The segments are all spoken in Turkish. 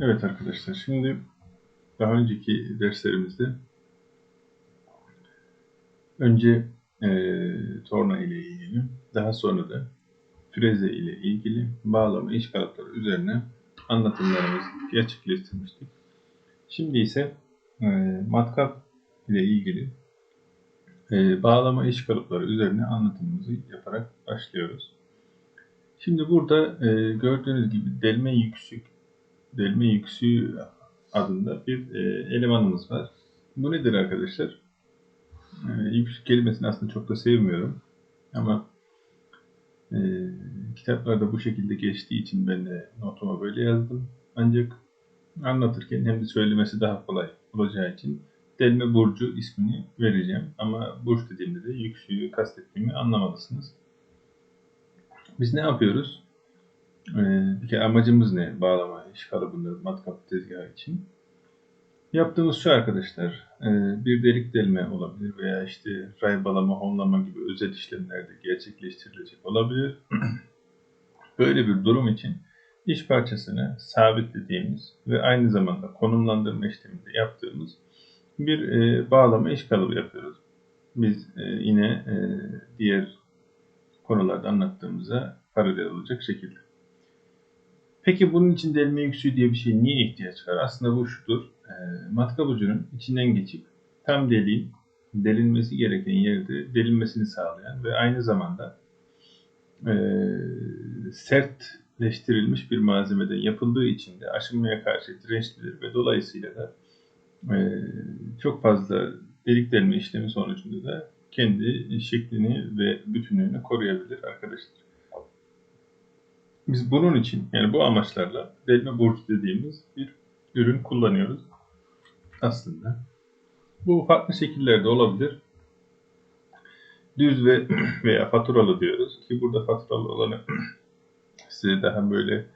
Evet arkadaşlar, şimdi daha önceki derslerimizde önce eee torna ile ilgili, daha sonra da freze ile ilgili bağlama iş kalıpları üzerine anlatımlarımızı gerçekleştirmiştik. Şimdi ise eee, matkap ile ilgili eee, bağlama iş kalıpları üzerine anlatımımızı yaparak başlıyoruz. Şimdi burada eee, gördüğünüz gibi delme yüksük delme yüksüğü adında bir e, elemanımız var. Bu nedir arkadaşlar? E, yüksük kelimesini aslında çok da sevmiyorum. Ama e, kitaplarda bu şekilde geçtiği için ben de notuma böyle yazdım. Ancak anlatırken hem de söylemesi daha kolay olacağı için delme burcu ismini vereceğim. Ama burç dediğimde de yüksüğü kastettiğimi anlamalısınız. Biz ne yapıyoruz? Ee, bir kere amacımız ne? Bağlama iş kalıbında matkap tezgahı için. Yaptığımız şu arkadaşlar. e, Bir delik delme olabilir veya işte ray balama, honlama gibi özel işlemlerde gerçekleştirilecek olabilir. Böyle bir durum için iş parçasını sabitlediğimiz ve aynı zamanda konumlandırma işleminde yaptığımız bir e, bağlama iş kalıbı yapıyoruz. Biz e, yine diğer konularda anlattığımıza paralel olacak şekilde. Peki bunun için delme yüksüğü diye bir şey niye ihtiyaç var? Aslında bu şudur. E, matkap ucunun içinden geçip tam deliğin delinmesi gereken yerde delinmesini sağlayan ve aynı zamanda e, sertleştirilmiş bir malzemeden yapıldığı için de aşınmaya karşı dirençlidir ve dolayısıyla da e, çok fazla delik delme işlemi sonucunda da kendi şeklini ve bütünlüğünü koruyabilir arkadaşlar. Biz bunun için yani bu amaçlarla delme borç dediğimiz bir ürün kullanıyoruz aslında. Bu farklı şekillerde olabilir. Düz ve veya faturalı diyoruz ki burada faturalı olanı size daha böyle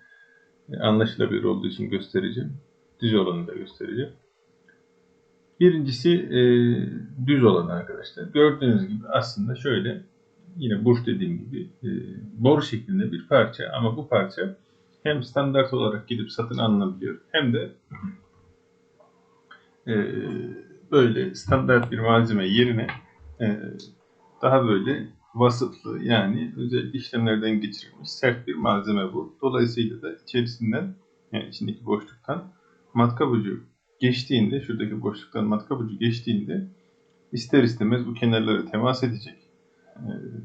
anlaşılabilir olduğu için göstereceğim. Düz olanı da göstereceğim. Birincisi e, düz olan arkadaşlar. Gördüğünüz gibi aslında şöyle yine burç dediğim gibi e, boru şeklinde bir parça ama bu parça hem standart olarak gidip satın alınabiliyor hem de e, böyle standart bir malzeme yerine e, daha böyle vasıflı yani özel işlemlerden geçirilmiş sert bir malzeme bu. Dolayısıyla da içerisinden yani içindeki boşluktan matkap ucu geçtiğinde şuradaki boşluktan matkap ucu geçtiğinde ister istemez bu kenarlara temas edecek. Ee,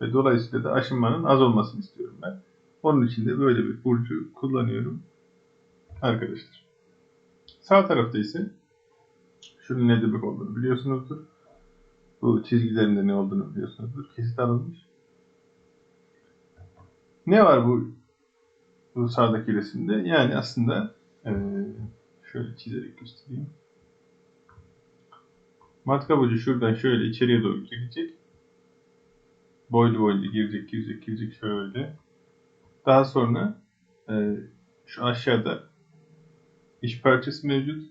ve dolayısıyla da aşınmanın az olmasını istiyorum ben. Onun için de böyle bir burcu kullanıyorum arkadaşlar. Sağ tarafta ise şunun ne demek olduğunu biliyorsunuzdur. Bu çizgilerinde ne olduğunu biliyorsunuzdur. Kesit alınmış. Ne var bu, bu sağdaki resimde? Yani aslında ee, şöyle çizerek göstereyim. Matkap ucu şuradan şöyle içeriye doğru girecek. Boylu boylu girecek, girecek, girecek şöyle. Daha sonra e, şu aşağıda iş parçası mevcut.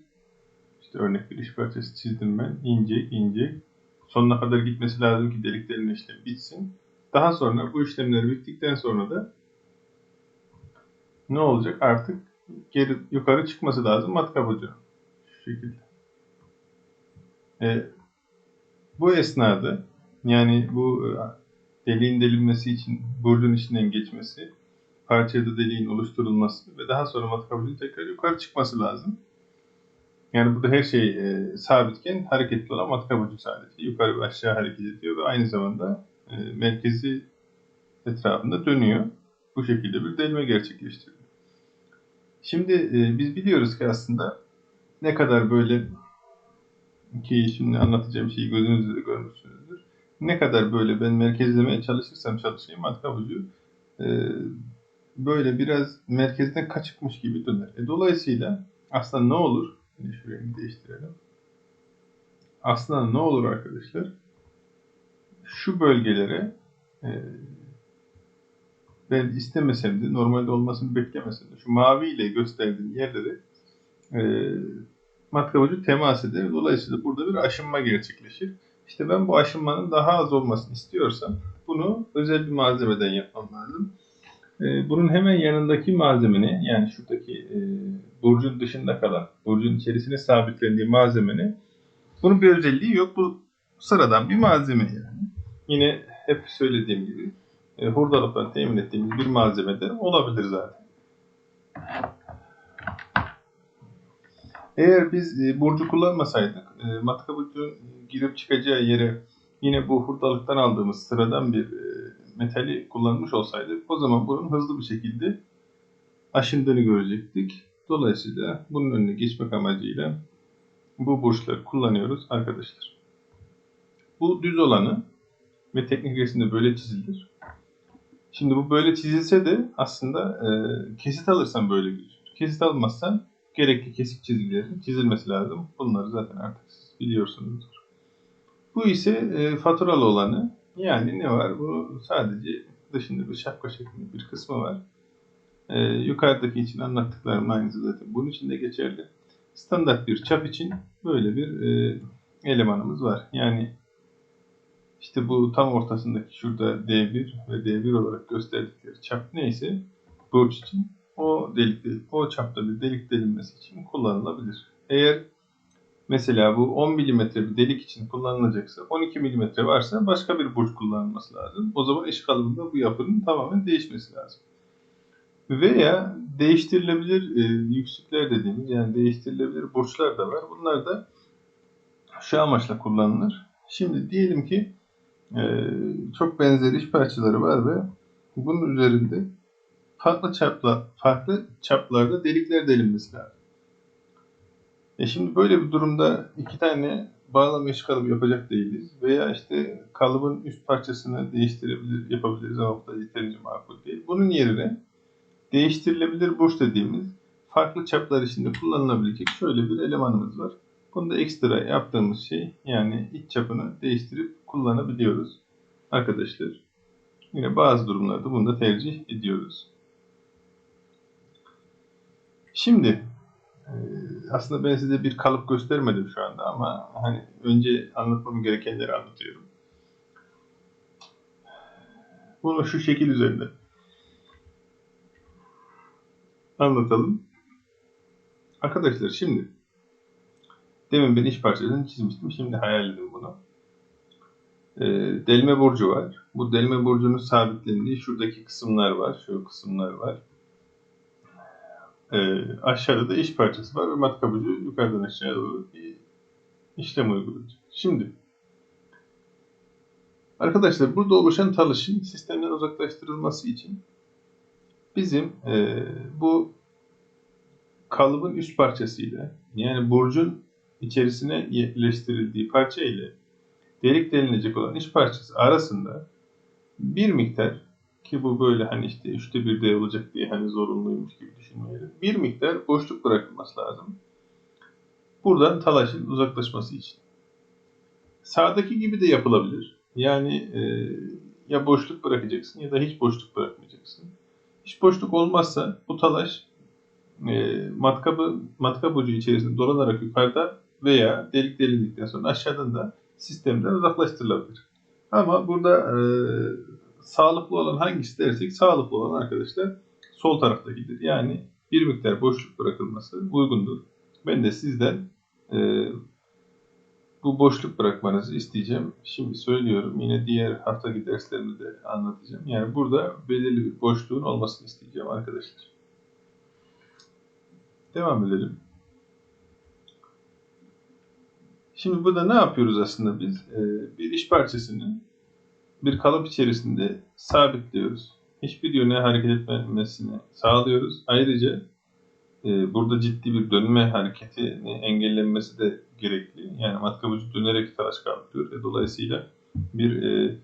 İşte örnek bir iş parçası çizdim ben. İnce, ince. Sonuna kadar gitmesi lazım ki deliklerin işlemi bitsin. Daha sonra bu işlemler bittikten sonra da ne olacak? Artık geri yukarı çıkması lazım matkap ucu. Şu şekilde. E, bu esnada yani bu e, deliğin delinmesi için burcun içinden geçmesi, parçada deliğin oluşturulması ve daha sonra matkap ucunun tekrar yukarı çıkması lazım. Yani burada her şey e, sabitken hareketli olan matkap ucu sadece yukarı ve aşağı hareket ediyor ve aynı zamanda e, merkezi etrafında dönüyor. Bu şekilde bir delme gerçekleştiriyor. Şimdi e, biz biliyoruz ki aslında ne kadar böyle ki şimdi anlatacağım şeyi gözünüzde de görmüşsünüzdür. Ne kadar böyle ben merkezlemeye çalışırsam çalışayım matkap ucu e, böyle biraz merkezden kaçıkmış gibi döner. E, dolayısıyla aslında ne olur? Şimdi şu rengi değiştirelim. Aslında ne olur arkadaşlar? Şu bölgelere e, ben istemesem de normalde olmasını beklemesem de şu mavi ile gösterdiğim yerlere e, matkap ucu temas eder. Dolayısıyla burada bir aşınma gerçekleşir. İşte ben bu aşınmanın daha az olmasını istiyorsam bunu özel bir malzemeden yapmam lazım. E, bunun hemen yanındaki malzemenin yani şuradaki e, burcun dışında kalan, burcun içerisine sabitlendiği malzemenin bunun bir özelliği yok. Bu sıradan bir malzeme yani. Yine hep söylediğim gibi e, hurdalıktan temin ettiğimiz bir malzeme de olabilir zaten. Eğer biz e, burcu kullanmasaydık, e, matkabın girip çıkacağı yere yine bu hurdalıktan aldığımız sıradan bir e, metali kullanmış olsaydık, o zaman bunun hızlı bir şekilde aşındığını görecektik. Dolayısıyla bunun önüne geçmek amacıyla bu burçları kullanıyoruz arkadaşlar. Bu düz olanı ve teknik resimde böyle çizilir. Şimdi bu böyle çizilse de aslında e, kesit alırsan böyle gözükür. Kesit almazsan gerekli kesik çizgilerin çizilmesi lazım. Bunları zaten artık siz biliyorsunuzdur. Bu ise e, faturalı olanı. Yani ne var? Bu sadece dışında bir şapka şeklinde bir kısmı var. E, yukarıdaki için anlattıklarım aynısı zaten bunun için de geçerli. Standart bir çap için böyle bir e, elemanımız var. Yani işte bu tam ortasındaki şurada D1 ve D1 olarak gösterdikleri çap neyse burç için o delik o çapta bir delik delinmesi için kullanılabilir. Eğer mesela bu 10 mm bir delik için kullanılacaksa 12 mm varsa başka bir burç kullanılması lazım. O zaman eş kalıbında bu yapının tamamen değişmesi lazım. Veya değiştirilebilir e, yüksükler dediğimiz yani değiştirilebilir burçlar da var. Bunlar da şu amaçla kullanılır. Şimdi diyelim ki e, çok benzer iş parçaları var ve bunun üzerinde farklı çapla farklı çaplarda delikler delinmesi lazım. E şimdi böyle bir durumda iki tane bağlama iş kalıbı yapacak değiliz. Veya işte kalıbın üst parçasını değiştirebilir, yapabiliriz ama bu da yeterince makul değil. Bunun yerine değiştirilebilir burç dediğimiz farklı çaplar içinde kullanılabilecek şöyle bir elemanımız var. Bunda ekstra yaptığımız şey yani iç çapını değiştirip kullanabiliyoruz arkadaşlar. Yine bazı durumlarda bunu da tercih ediyoruz. Şimdi e, aslında ben size bir kalıp göstermedim şu anda ama hani önce anlatmam gerekenleri anlatıyorum. Bunu şu şekil üzerinde anlatalım. Arkadaşlar şimdi demin ben iş parçasını çizmiştim. Şimdi hayal edin bunu. Ee, delme burcu var. Bu delme burcunun sabitlendiği şuradaki kısımlar var. Şu kısımlar var. Ee, aşağıda da iş parçası var ve matkap ucu yukarıdan aşağıya doğru bir işlem uygulayacak. Şimdi arkadaşlar burada oluşan talışın sistemden uzaklaştırılması için bizim e, bu kalıbın üst parçasıyla yani burcun içerisine yerleştirildiği parça ile delik delinecek olan iç parçası arasında bir miktar ki bu böyle hani işte üçte bir de olacak diye hani zorunluymuş gibi düşünmeyelim. Bir miktar boşluk bırakılması lazım. Buradan talaşın uzaklaşması için. Sağdaki gibi de yapılabilir. Yani e, ya boşluk bırakacaksın ya da hiç boşluk bırakmayacaksın. Hiç boşluk olmazsa bu talaş e, matkabı, matkap ucu içerisinde dolanarak yukarıda veya delik delindikten sonra aşağıdan da sistemden uzaklaştırılabilir. Ama burada e, sağlıklı olan hangisi dersek sağlıklı olan arkadaşlar sol taraftakidir. Yani bir miktar boşluk bırakılması uygundur. Ben de sizden e, bu boşluk bırakmanızı isteyeceğim. Şimdi söylüyorum. Yine diğer haftaki derslerimde de anlatacağım. Yani burada belirli bir boşluğun olmasını isteyeceğim arkadaşlar. Devam edelim. Şimdi burada ne yapıyoruz aslında biz? Ee, bir iş parçasını bir kalıp içerisinde sabitliyoruz. Hiçbir yöne hareket etmemesini sağlıyoruz. Ayrıca e, burada ciddi bir dönme hareketini engellenmesi de gerekli. Yani matkap ucu dönerek talaş kalkıyor. E, dolayısıyla bir e,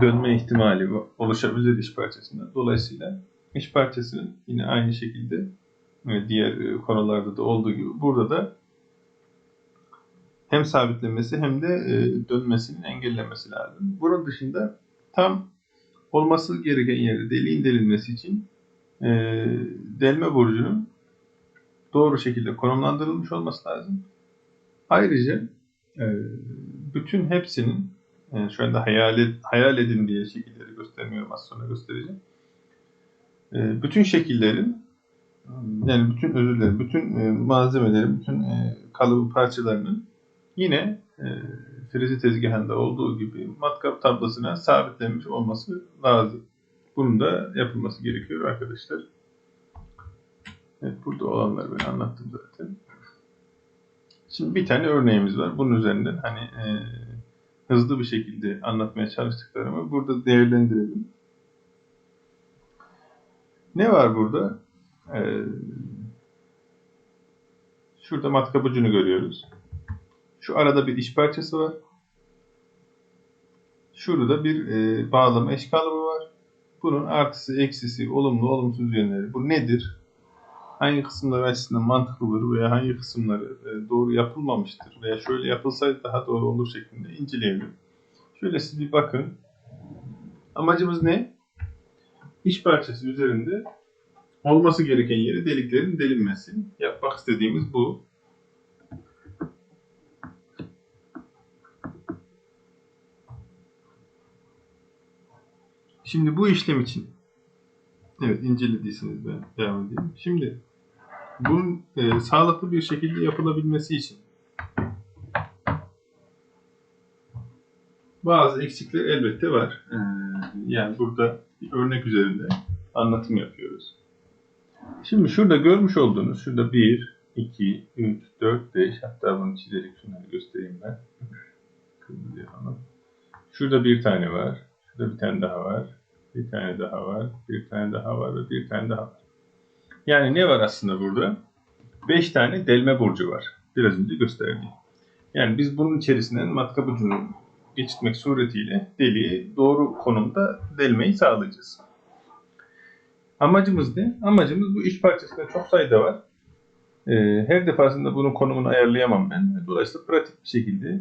dönme ihtimali oluşabilir iş parçasında. Dolayısıyla iş parçasının yine aynı şekilde e, diğer e, konularda da olduğu gibi burada da hem sabitlenmesi hem de e, dönmesinin engellenmesi lazım. Bunun dışında tam olması gereken yerde deliğin delinmesi için e, delme burcunun doğru şekilde konumlandırılmış olması lazım. Ayrıca e, bütün hepsinin yani şu anda hayal, ed, hayal edin diye şekilleri göstermiyorum az sonra göstereceğim. E, bütün şekillerin yani bütün özür dilerim, bütün e, malzemelerin, bütün e, kalıbı parçalarının yine e, frezi tezgahında olduğu gibi matkap tablasına sabitlenmiş olması lazım. Bunun da yapılması gerekiyor arkadaşlar. Evet, burada olanları ben anlattım zaten. Şimdi bir tane örneğimiz var. Bunun üzerinden hani e, hızlı bir şekilde anlatmaya çalıştıklarımı burada değerlendirelim. Ne var burada? Ee, şurada matkap ucunu görüyoruz. Şu arada bir iş parçası var. Şurada bir e, bağlama eş kalıbı var. Bunun artısı, eksisi, olumlu, olumsuz yönleri. Bu nedir? Hangi kısımları açısından mantıklıdır veya hangi kısımları e, doğru yapılmamıştır veya şöyle yapılsaydı daha doğru olur şeklinde inceleyelim. Şöyle siz bir bakın. Amacımız ne? İş parçası üzerinde olması gereken yeri deliklerin delinmesi. Yapmak istediğimiz bu. Şimdi bu işlem için evet incelediyseniz ben devam edeyim. Şimdi bunun e, sağlıklı bir şekilde yapılabilmesi için bazı eksikler elbette var. Ee, yani burada bir örnek üzerinde anlatım yapıyoruz. Şimdi şurada görmüş olduğunuz, şurada 1, 2, 3, 4, 5, hatta bunu çizerek şunları göstereyim ben. Şurada bir tane var, şurada bir tane daha var, bir tane daha var, bir tane daha var ve bir tane daha var. Yani ne var aslında burada? 5 tane delme burcu var. Biraz önce gösterdiğim. Yani biz bunun içerisinden matkap ucunu geçirtmek suretiyle deliği doğru konumda delmeyi sağlayacağız. Amacımız ne? Amacımız bu iş parçasında çok sayıda var. Ee, her defasında bunun konumunu ayarlayamam ben. Dolayısıyla pratik bir şekilde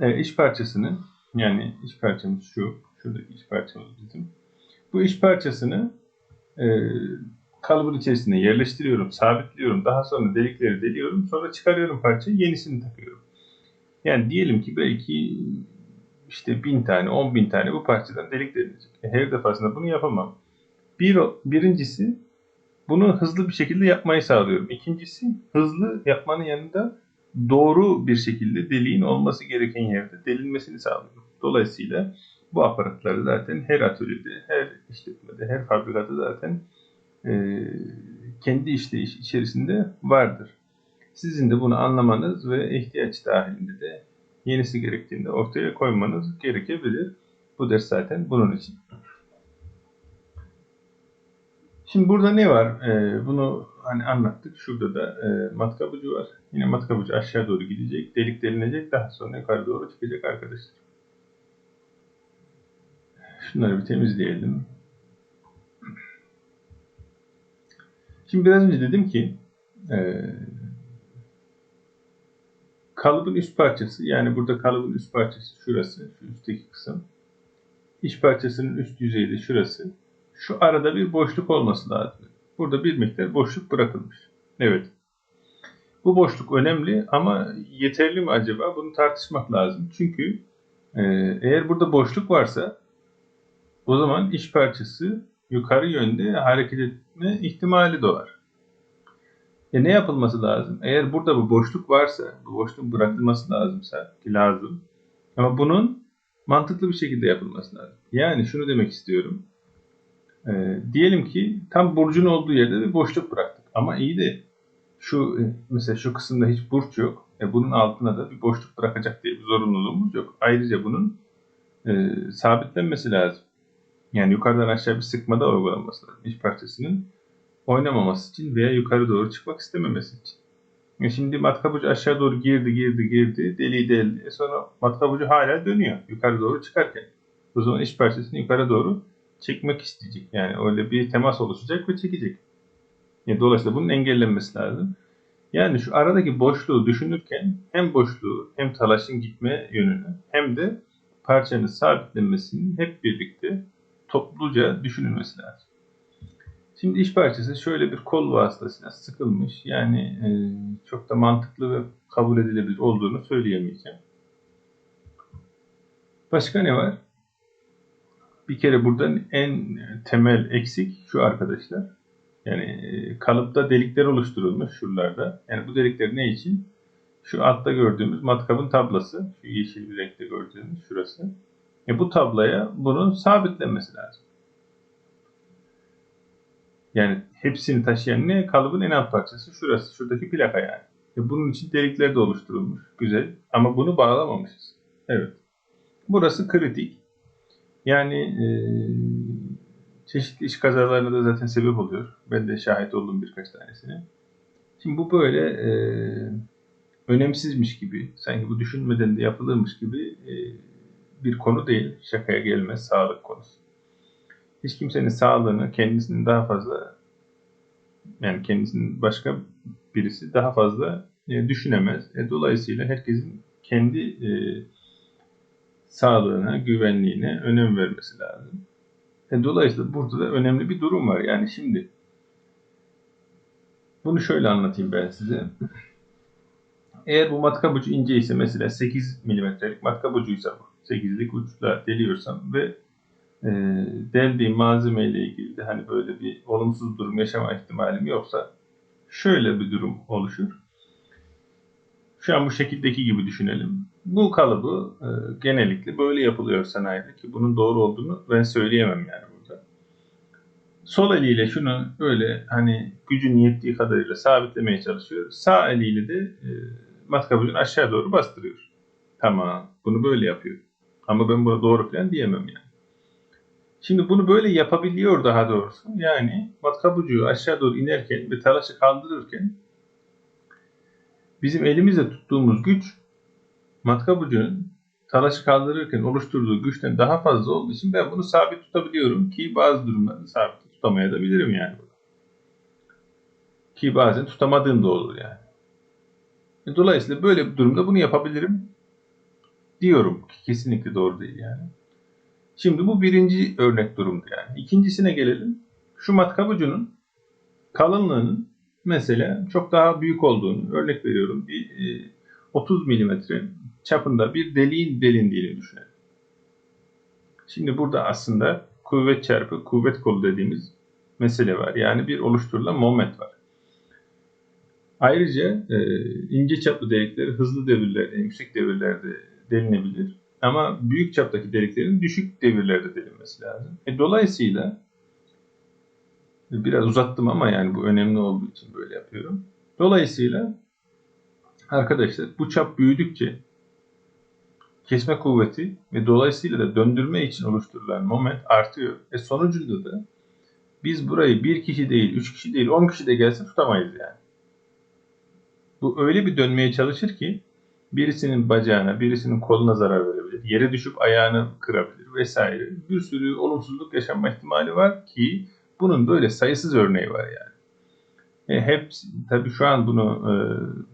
e, iş parçasını yani iş parçamız şu, şuradaki iş parçamız bizim. Bu iş parçasını e, kalıbın içerisine yerleştiriyorum, sabitliyorum. Daha sonra delikleri deliyorum. Sonra çıkarıyorum parçayı, yenisini takıyorum. Yani diyelim ki belki işte bin tane, on bin tane bu parçadan delik delilecek. E, her defasında bunu yapamam. Bir, birincisi bunu hızlı bir şekilde yapmayı sağlıyorum. İkincisi hızlı yapmanın yanında doğru bir şekilde deliğin olması gereken yerde delinmesini sağlıyorum. Dolayısıyla bu aparatları zaten her atölyede, her işletmede, her fabrikada zaten e, kendi işleyiş içerisinde vardır. Sizin de bunu anlamanız ve ihtiyaç dahilinde de yenisi gerektiğinde ortaya koymanız gerekebilir. Bu ders zaten bunun için. Şimdi burada ne var? Ee, bunu hani anlattık. Şurada da e, matkap ucu var. Yine matkap ucu aşağı doğru gidecek. Delik delinecek. Daha sonra yukarı doğru çıkacak arkadaşlar. Şunları bir temizleyelim. Şimdi biraz önce dedim ki e, kalıbın üst parçası yani burada kalıbın üst parçası şurası. Şu üstteki kısım. İç parçasının üst yüzeyi de şurası şu arada bir boşluk olması lazım. Burada bir miktar boşluk bırakılmış. Evet. Bu boşluk önemli ama yeterli mi acaba? Bunu tartışmak lazım. Çünkü e, eğer burada boşluk varsa o zaman iç parçası yukarı yönde hareket etme ihtimali doğar. E ne yapılması lazım? Eğer burada bu boşluk varsa, bu boşluğun bırakılması lazımsa ki lazım. Ama bunun mantıklı bir şekilde yapılması lazım. Yani şunu demek istiyorum. E, diyelim ki tam burcun olduğu yerde bir boşluk bıraktık. Ama iyi de şu e, mesela şu kısımda hiç burç yok. E, bunun altına da bir boşluk bırakacak diye bir zorunluluğumuz yok. Ayrıca bunun e, sabitlenmesi lazım. Yani yukarıdan aşağı bir sıkmada uygulanması lazım. İç parçasının oynamaması için veya yukarı doğru çıkmak istememesi için. E şimdi matkap ucu aşağı doğru girdi, girdi, girdi, deliği deldi. E sonra matkap ucu hala dönüyor yukarı doğru çıkarken. O zaman iç parçasını yukarı doğru çekmek isteyecek. Yani öyle bir temas oluşacak ve çekecek. Yani dolayısıyla bunun engellenmesi lazım. Yani şu aradaki boşluğu düşünürken hem boşluğu hem talaşın gitme yönünü hem de parçanın sabitlenmesinin hep birlikte topluca düşünülmesi lazım. Şimdi iş parçası şöyle bir kol vasıtasıyla sıkılmış. Yani e, çok da mantıklı ve kabul edilebilir olduğunu söyleyemeyeceğim. Başka ne var? Bir kere burada en temel eksik şu arkadaşlar. Yani e, kalıpta delikler oluşturulmuş şuralarda. Yani bu delikler ne için? Şu altta gördüğümüz matkabın tablası. Şu yeşil renkte gördüğümüz şurası. E bu tablaya bunun sabitlenmesi lazım. Yani hepsini taşıyan ne? Kalıbın en alt parçası şurası. Şuradaki plaka yani. E bunun için delikler de oluşturulmuş. Güzel. Ama bunu bağlamamışız. Evet. Burası kritik. Yani e, çeşitli iş kazalarına da zaten sebep oluyor. Ben de şahit oldum birkaç tanesine. Şimdi bu böyle e, önemsizmiş gibi, sanki bu düşünmeden de yapılırmış gibi e, bir konu değil. Şakaya gelmez sağlık konusu. Hiç kimsenin sağlığını kendisinin daha fazla yani kendisinin başka birisi daha fazla e, düşünemez. E, dolayısıyla herkesin kendi e, sağlığına, güvenliğine önem vermesi lazım. E, dolayısıyla burada da önemli bir durum var. Yani şimdi bunu şöyle anlatayım ben size. Eğer bu matkap ucu ince ise mesela 8 milimetrelik matkap ucuysa bu 8'lik uçla deliyorsam ve e, deldiğim malzeme ile ilgili de hani böyle bir olumsuz durum yaşama ihtimalim yoksa şöyle bir durum oluşur. Şu an bu şekildeki gibi düşünelim. Bu kalıbı e, genellikle böyle yapılıyor sanayide ki bunun doğru olduğunu ben söyleyemem yani burada. Sol eliyle şunu böyle hani gücün yettiği kadarıyla sabitlemeye çalışıyor. Sağ eliyle de e, matkabın aşağı doğru bastırıyor. Tamam bunu böyle yapıyor. Ama ben buna doğru falan diyemem yani. Şimdi bunu böyle yapabiliyor daha doğrusu. Yani matkap ucu aşağı doğru inerken ve talaşı kaldırırken bizim elimizle tuttuğumuz güç matkap ucunun talaşı kaldırırken oluşturduğu güçten daha fazla olduğu için ben bunu sabit tutabiliyorum ki bazı durumlarda sabit tutamayabilirim yani. Ki bazen tutamadığım da olur yani. E, Dolayısıyla böyle bir durumda bunu yapabilirim diyorum ki kesinlikle doğru değil yani. Şimdi bu birinci örnek durumdu yani. İkincisine gelelim. Şu matkap ucunun kalınlığının mesela çok daha büyük olduğunu örnek veriyorum. Bir e, 30 milimetre çapında bir deliğin delindiğini düşünelim. Şimdi burada aslında kuvvet çarpı kuvvet kolu dediğimiz mesele var. Yani bir oluşturulan moment var. Ayrıca e, ince çaplı delikler hızlı devirlerde, yüksek devirlerde delinebilir. Ama büyük çaptaki deliklerin düşük devirlerde delinmesi lazım. E, dolayısıyla biraz uzattım ama yani bu önemli olduğu için böyle yapıyorum. Dolayısıyla arkadaşlar bu çap büyüdükçe kesme kuvveti ve dolayısıyla da döndürme için oluşturulan moment artıyor. E sonucunda da biz burayı bir kişi değil, üç kişi değil, on kişi de gelse tutamayız yani. Bu öyle bir dönmeye çalışır ki birisinin bacağına, birisinin koluna zarar verebilir. Yere düşüp ayağını kırabilir vesaire. Bir sürü olumsuzluk yaşanma ihtimali var ki bunun böyle sayısız örneği var yani. E, hep tabii şu an bunu e,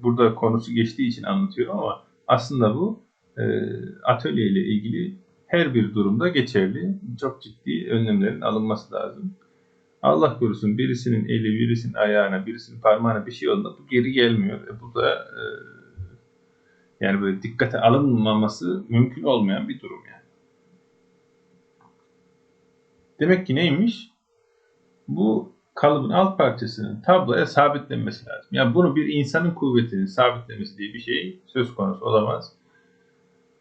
burada konusu geçtiği için anlatıyorum ama aslında bu e, atölye ilgili her bir durumda geçerli. Çok ciddi önlemlerin alınması lazım. Allah korusun birisinin eli, birisinin ayağına, birisinin parmağına bir şey olduğunda bu geri gelmiyor. E, bu da e, yani böyle dikkate alınmaması mümkün olmayan bir durum yani. Demek ki neymiş? Bu kalıbın alt parçasının tabloya sabitlenmesi lazım. Yani bunu bir insanın kuvvetinin sabitlemesi diye bir şey söz konusu olamaz.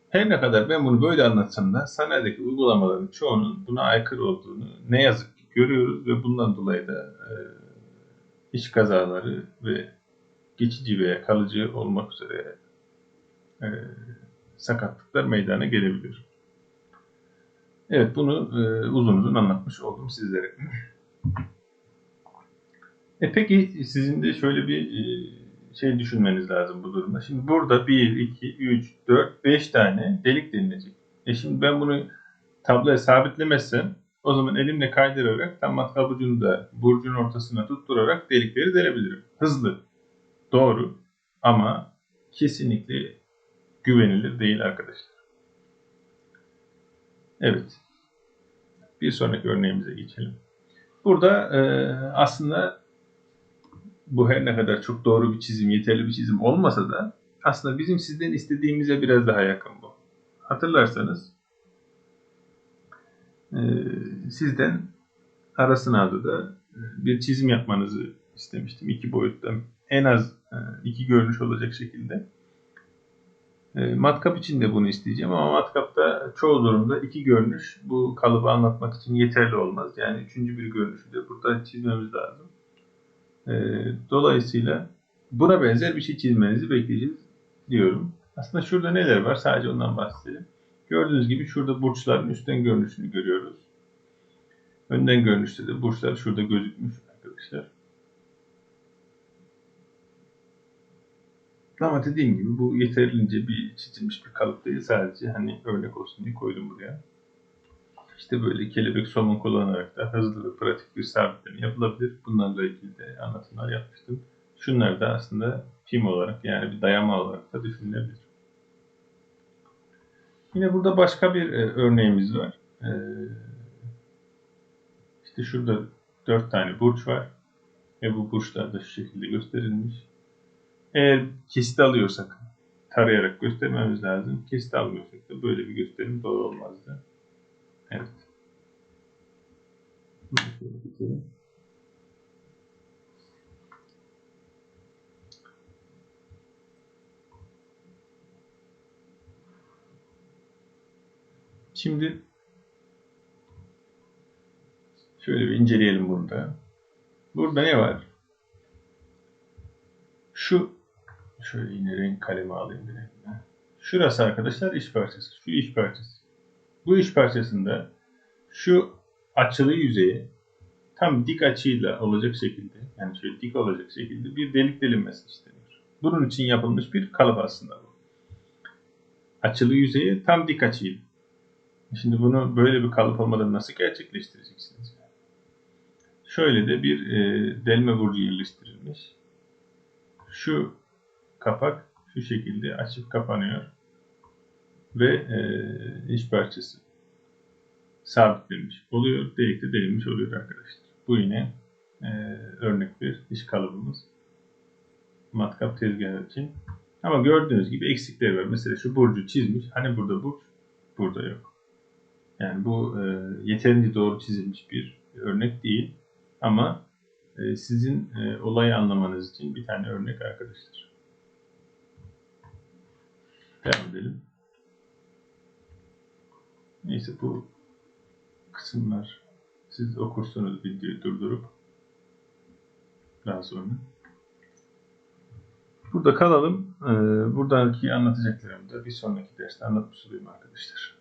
Her ne kadar ben bunu böyle anlatsam da sanayideki uygulamaların çoğunun buna aykırı olduğunu ne yazık ki görüyoruz ve bundan dolayı da e, iş kazaları ve geçici veya kalıcı olmak üzere e, sakatlıklar meydana gelebilir. Evet bunu e, uzun uzun anlatmış oldum sizlere. E peki sizin de şöyle bir e, şey düşünmeniz lazım bu durumda. Şimdi burada 1, 2, 3, 4, 5 tane delik denilecek. E şimdi ben bunu tabloya sabitlemezsem o zaman elimle kaydırarak tam matkap ucunu da burcun ortasına tutturarak delikleri delebilirim. Hızlı. Doğru. Ama kesinlikle güvenilir değil arkadaşlar. Evet. Bir sonraki örneğimize geçelim. Burada e, aslında bu her ne kadar çok doğru bir çizim, yeterli bir çizim olmasa da aslında bizim sizden istediğimize biraz daha yakın bu. Hatırlarsanız e, sizden ara sınavda da bir çizim yapmanızı istemiştim. iki boyutta en az e, iki görünüş olacak şekilde. E, Matkap için de bunu isteyeceğim ama matkapta çoğu durumda iki görünüş bu kalıbı anlatmak için yeterli olmaz. Yani üçüncü bir görünüşü de burada çizmemiz lazım. E, Dolayısıyla buna benzer bir şey çizmenizi bekleyeceğiz diyorum. Aslında şurada neler var sadece ondan bahsedelim. Gördüğünüz gibi şurada burçların üstten görünüşünü görüyoruz. Önden görünüşte de burçlar şurada gözükmüş arkadaşlar. Ama dediğim gibi bu yeterince bir çizilmiş bir kalıp değil. Sadece hani örnek olsun diye koydum buraya. İşte böyle kelebek somun kullanarak da hızlı ve pratik bir sabitleme yapılabilir. Bunlarla ilgili de anlatımlar yapmıştım. Şunlar da aslında film olarak yani bir dayama olarak da düşünülebilir. Yine burada başka bir e, örneğimiz var. E, işte şurada dört tane burç var. Ve bu burçlar da şu şekilde gösterilmiş. Eğer kesit alıyorsak tarayarak göstermemiz lazım. Kesit almıyorsak da böyle bir gösterim doğru olmazdı. Evet. Şimdi şöyle bir inceleyelim burada. Burada ne var? Şu şöyle yine renk kalemi alayım bir. Şurası arkadaşlar iş parçası. Şu iş parçası. Bu iş parçasında şu açılı yüzeyi tam dik açıyla olacak şekilde yani şöyle dik olacak şekilde bir delik delinmesi isteniyor. Bunun için yapılmış bir kalıp aslında bu. Açılı yüzeyi tam dik açıyla. Şimdi bunu böyle bir kalıp olmadan nasıl gerçekleştireceksiniz? Şöyle de bir e, delme burcu yerleştirilmiş. Şu kapak şu şekilde açıp kapanıyor ve e, iç parçası sabitlenmiş oluyor. Delikte delinmiş oluyor arkadaşlar. Bu yine e, örnek bir iş kalıbımız. Matkap tezgahı için. Ama gördüğünüz gibi eksikler var. Mesela şu burcu çizmiş. Hani burada burç, burada yok. Yani bu e, yeterince doğru çizilmiş bir örnek değil. Ama e, sizin e, olayı anlamanız için bir tane örnek arkadaşlar. Devam edelim. Neyse bu kısımlar siz okursunuz videoyu durdurup daha sonra. Burada kalalım. Ee, buradaki anlatacaklarımı da bir sonraki derste anlatmış olayım arkadaşlar.